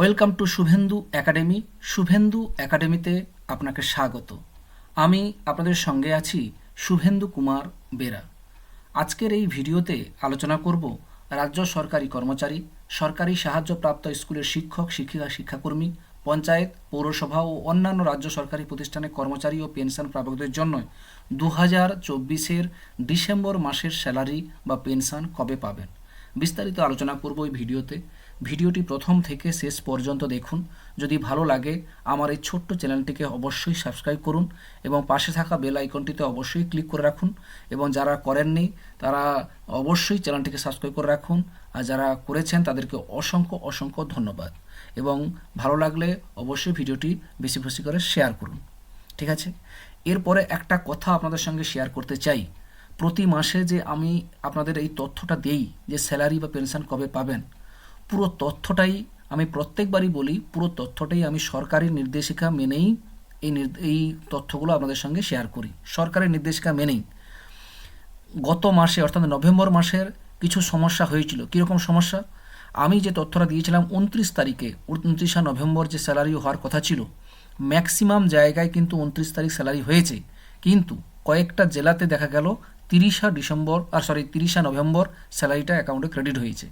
Welcome to Shubhendu academy. Shubhendu একাডেমিতে আপনাকে স্বাগত। আমি আপনাদের সঙ্গে আছি শুভেন্দু কুমার বেরা। আজকের এই ভিডিওতে আলোচনা করব রাজ্য সরকারি কর্মচারী, সরকারি সাহায্যপ্রাপ্ত স্কুলের শিক্ষক, শিক্ষিকা, শিক্ষাকর্মী, পঞ্চায়েত, পৌরসভা ও অন্যান্য রাজ্য সরকারি প্রতিষ্ঠানের কর্মচারী ও পেনশন প্রাপকদের জন্য দু হাজার চব্বিশের ডিসেম্বর মাসের স্যালারি বা পেনশন কবে পাবেন? বিস্তারিত আলোচনা করব এই ভিডিওতে। ভিডিওটি প্রথম থেকে শেষ পর্যন্ত দেখুন। যদি ভালো লাগে, আমার এই ছোট্ট চ্যানেলটিকে অবশ্যই সাবস্ক্রাইব করুন এবং পাশে থাকা বেল আইকনটিতে অবশ্যই ক্লিক করে রাখুন এবং যারা করেননি, তারা অবশ্যই চ্যানেলটিকে সাবস্ক্রাইব করে রাখুন। আর যারা করেছেন, তাদেরকে অসংখ্য অসংখ্য ধন্যবাদ এবং ভালো লাগলে অবশ্যই ভিডিওটি বেশি বেশি করে শেয়ার করুন। ঠিক আছে? এরপরে একটা কথা আপনাদের সঙ্গে শেয়ার করতে চাই। প্রতি মাসে যে আমি আপনাদের এই তথ্যটা দেই যে স্যালারি বা পেনশন কবে পাবেন পুরো তথ্যটাই আমি প্রত্যেকবারই বলি, পুরো তথ্যটাই আমি সরকারি নির্দেশিকা মেনেই এই এই তথ্যগুলো আপনাদের সঙ্গে শেয়ার করি। সরকারের নির্দেশিকা মেনেই। গত মাসে, অর্থাৎ নভেম্বর মাসের কিছু সমস্যা হয়েছিল। কীরকম সমস্যা? আমি যে তথ্যটা দিয়েছিলাম উনত্রিশ তারিখে, উনত্রিশে নভেম্বর যে স্যালারি হওয়ার কথা ছিল ম্যাক্সিমাম জায়গায় কিন্তু উনত্রিশ তারিখ স্যালারি হয়েছে। কিন্তু কয়েকটা জেলাতে দেখা গেল তিরিশা ডিসেম্বর, আর সরি তিরিশা নভেম্বর স্যালারিটা অ্যাকাউন্টে ক্রেডিট হয়েছে।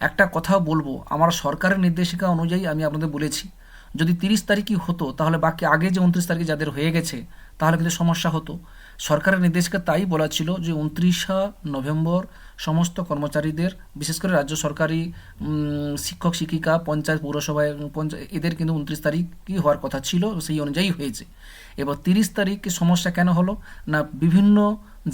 একটা কথা বলব। আমার সরকারের নির্দেশিকা অনুযায়ী আমি আপনাদের বলেছি, যদি তিরিশ তারিখই হতো, তাহলে বাকি আগে যে উনত্রিশ তারিখে যাদের হয়ে গেছে, তাহলে কিন্তু সমস্যা হতো। সরকারের নির্দেশিকা তাই বলা ছিল যে উনত্রিশা নভেম্বর সমস্ত কর্মচারীদের, বিশেষ করে রাজ্য সরকারি শিক্ষক, শিক্ষিকা, পঞ্চায়েত, পৌরসভায় পঞ্চায়েত এদের কিন্তু উনত্রিশ তারিখই হওয়ার কথা ছিল, সেই অনুযায়ী হয়েছে। এবার তিরিশ তারিখ সমস্যা কেন হলো না বিভিন্ন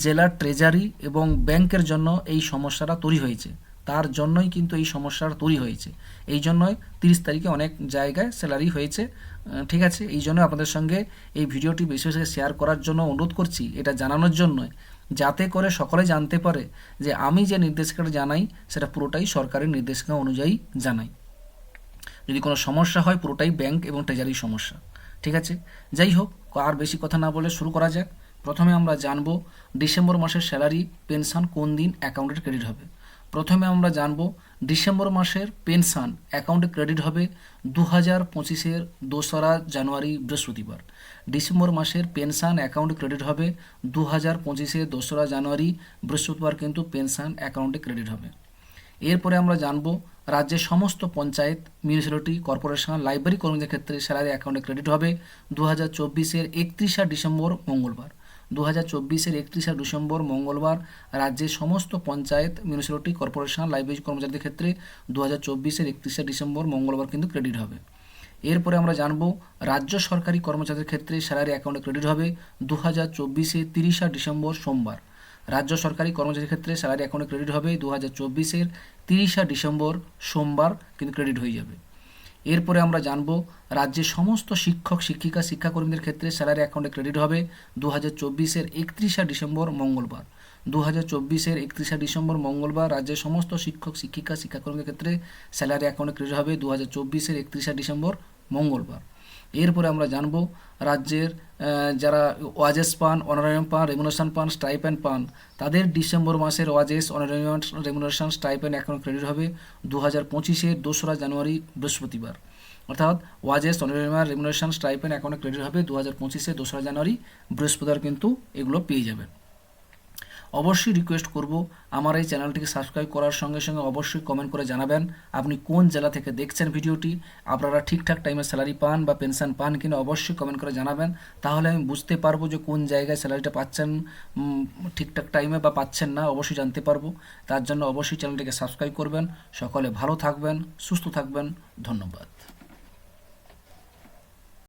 জেলার ট্রেজারি এবং ব্যাংকের জন্য এই সমস্যাটা তৈরি হয়েছে? তার জন্যই কিন্তু এই সমস্যাটা তৈরি হয়েছে। এই জন্যই তিরিশ তারিখে অনেক জায়গায় স্যালারি হয়েছে। ঠিক আছে? এই জন্য আপনাদের সঙ্গে এই ভিডিওটি বেশি বেশি শেয়ার করার জন্য অনুরোধ করছি, এটা জানানোর জন্য যাতে করে সকলে জানতে পারে যে আমি যে নির্দেশিকাটা জানাই, সেটা পুরোটাই সরকারের নির্দেশিকা অনুযায়ী জানাই। যদি কোনো সমস্যা হয়, পুরোটাই ব্যাংক এবং ট্রেজারির সমস্যা। ঠিক আছে? যাই হোক, আর বেশি কথা না বলে শুরু করা যাক। প্রথমে আমরা জানব ডিসেম্বর মাসের স্যালারি পেনশন কোন দিন অ্যাকাউন্টে ক্রেডিট হবে। প্রথমে আমরা জানব ডিসেম্বর মাসের পেনশন অ্যাকাউন্টে ক্রেডিট হবে দু হাজার পঁচিশের দোসরা জানুয়ারি বৃহস্পতিবার। ডিসেম্বর মাসের পেনশন অ্যাকাউন্টে ক্রেডিট হবে দু হাজার পঁচিশের দোসরা জানুয়ারি বৃহস্পতিবার কিন্তু পেনশন অ্যাকাউন্টে ক্রেডিট হবে। এরপরে আমরা জানব রাজ্যের সমস্ত পঞ্চায়েত মিউনিসিপ্যালিটি কর্পোরেশন লাইব্রেরি কর্মীদের ক্ষেত্রে স্যালারি অ্যাকাউন্টে ক্রেডিট হবে দু হাজার চব্বিশের একত্রিশা ডিসেম্বর মঙ্গলবার। দু হাজার চব্বিশের একত্রিশা ডিসেম্বর মঙ্গলবার রাজ্যের সমস্ত পঞ্চায়েত, মিউনিসিপ্যালিটি, কর্পোরেশন, লাইব্রেরি কর্মচারীদের ক্ষেত্রে দু হাজার চব্বিশের একত্রিশা ডিসেম্বর মঙ্গলবার কিন্তু ক্রেডিট হবে। এরপরে আমরা জানব রাজ্য সরকারি কর্মচারীদের ক্ষেত্রে স্যালারি অ্যাকাউন্টে ক্রেডিট হবে দু হাজার চব্বিশে তিরিশা ডিসেম্বর সোমবার। রাজ্য সরকারি কর্মচারীর ক্ষেত্রে স্যালারি অ্যাকাউন্টে ক্রেডিট হবে দু হাজার চব্বিশের তিরিশা ডিসেম্বর সোমবার কিন্তু ক্রেডিট হয়ে যাবে। এরপরে আমরা জানব রাজ্যের সমস্ত শিক্ষক, শিক্ষিকা, শিক্ষাকর্মীদের ক্ষেত্রে স্যালারি অ্যাকাউন্টে ক্রেডিট হবে দু হাজার চব্বিশের একত্রিশে ডিসেম্বর মঙ্গলবার। দু হাজার চব্বিশের একত্রিশে ডিসেম্বর মঙ্গলবার রাজ্যের সমস্ত শিক্ষক, শিক্ষিকা, শিক্ষাকর্মীদের ক্ষেত্রে স্যালারি অ্যাকাউন্টে ক্রেডিট হবে দু হাজার চব্বিশের একত্রিশে ডিসেম্বর মঙ্গলবার। এরপরে আমরা জানব রাজ্যের যারা ওয়াজেস পান অনারিয়াম পান রেমুনেশন পান স্টাইপেন্ড পান, তাদের ডিসেম্বর মাসের wages honorarium remuneration stipend account credit হবে দু হাজার পঁচিশের দোসরা জানুয়ারি, বৃহস্পতিবার। অর্থাৎ ওয়াজেস অনারিয়াম রেমুনেশন স্টাইপেন্ড অ্যাকাউন্টে ক্রেডিট হবে দু হাজার পঁচিশে দোসরা জানুয়ারি, বৃহস্পতিবার কিন্তু এগুলো পেয়ে যাবেন অবশ্যই রিকোয়েস্ট করব আমার এই চ্যানেলটিকে সাবস্ক্রাইব করার সঙ্গে সঙ্গে অবশ্যই কমেন্ট করে জানাবেন আপনি কোন জেলা থেকে দেখছেন ভিডিওটি, আপনারা ঠিকঠাক টাইমে স্যালারি পান বা পেনশন পান কিনা অবশ্যই কমেন্ট করে জানাবেন। তাহলে আমি বুঝতে পারব যে কোন জায়গায় স্যালারিটা পাচ্ছেন ঠিকঠাক টাইমে বা পাচ্ছেন না, অবশ্যই জানতে পারব। তার জন্য অবশ্যই চ্যানেলটিকে সাবস্ক্রাইব করবেন। সকলে ভালো থাকবেন, সুস্থ থাকবেন। ধন্যবাদ।